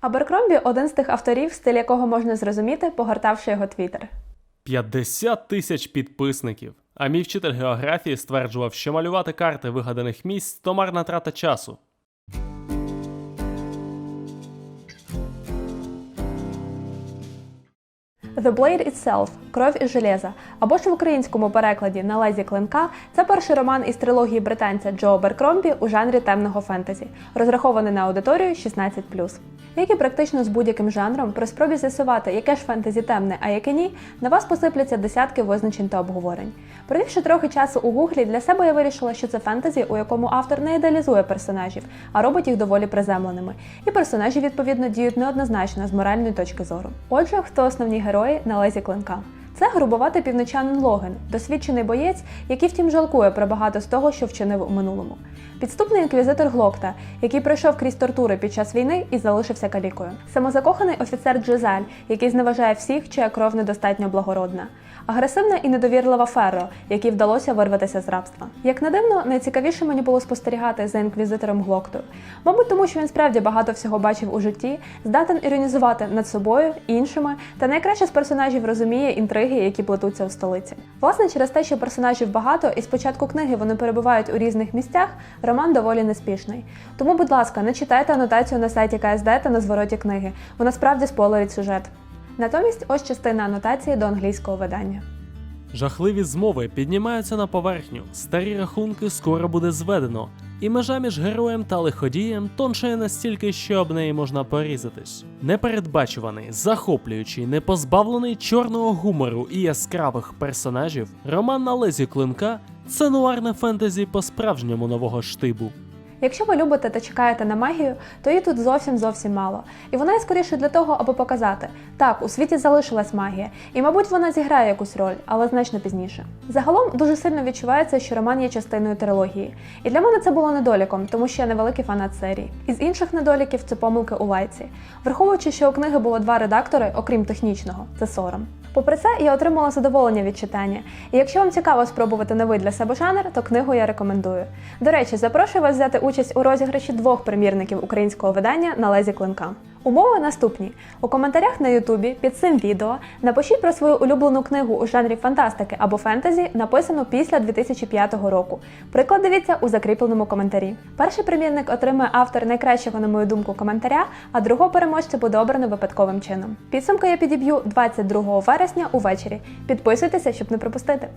Аберкромбі один з тих авторів, стиль якого можна зрозуміти, погортавши його твіттер. 50 тисяч підписників. А мій вчитель географії стверджував, що малювати карти вигаданих місць то марна трата часу. The Blade Itself Кров із железа або ж в українському перекладі На лезі клинка це перший роман із трилогії британця Джо Беркромбі у жанрі темного фентезі, розрахований на аудиторію 16 Як і практично з будь-яким жанром, при спробі з'ясувати, яке ж фентезі темне, а яке ні, на вас посипляться десятки визначень та обговорень. Провівши трохи часу у гуглі, для себе я вирішила, що це фентезі, у якому автор не ідеалізує персонажів, а робить їх доволі приземленими. І персонажі, відповідно, діють неоднозначно з моральної точки зору. Отже, хто основні герої на лезі клинка? Це грубуватий півночанин Логан, досвідчений боєць, який втім жалкує про багато з того, що вчинив у минулому. Підступний інквізитор Глокта, який пройшов крізь тортури під час війни і залишився калікою. Самозакоханий офіцер Джизаль, який зневажає всіх, чия кров недостатньо благородна. Агресивна і недовірлива Ферро, якій вдалося вирватися з рабства. Як не дивно, найцікавіше мені було спостерігати за інквізитором Глоктою. Мабуть, тому що він справді багато всього бачив у житті, здатен іронізувати над собою, іншими, та найкраще з персонажів розуміє інтриги, які плетуться у столиці. Власне, через те, що персонажів багато, і спочатку книги вони перебувають у різних місцях, роман доволі неспішний. Тому, будь ласка, не читайте анотацію на сайті КСД та на звороті книги. Вона справді спойлерить сюжет. Натомість ось частина анотації до англійського видання. Жахливі змови піднімаються на поверхню, старі рахунки скоро буде зведено, і межа між героєм та лиходієм тоншає настільки, що об неї можна порізатись. Непередбачуваний, захоплюючий, не позбавлений чорного гумору і яскравих персонажів, роман на лезі клинка це нуарне фентезі по-справжньому нового штибу. Якщо ви любите та чекаєте на магію, то її тут зовсім зовсім мало. І вона є скоріше для того, аби показати, так, у світі залишилась магія, і, мабуть, вона зіграє якусь роль, але значно пізніше. Загалом дуже сильно відчувається, що роман є частиною трилогії. І для мене це було недоліком, тому що я невеликий фанат серії. Із інших недоліків це помилки у лайці. Враховуючи, що у книги було два редактори, окрім технічного, це сором. Попри це, я отримала задоволення від читання. І якщо вам цікаво спробувати новий для себе жанр, то книгу я рекомендую. До речі, запрошую вас взяти участь у розіграші двох примірників українського видання на лезі клинка. Умови наступні: у коментарях на Ютубі під цим відео напишіть про свою улюблену книгу у жанрі фантастики або фентезі, написану після 2005 року. Приклад дивіться у закріпленому коментарі. Перший примірник отримає автор найкращого, на мою думку, коментаря, а другого переможця буде обрано випадковим чином. Підсумки я підіб'ю 22 вересня увечері. Підписуйтеся, щоб не пропустити.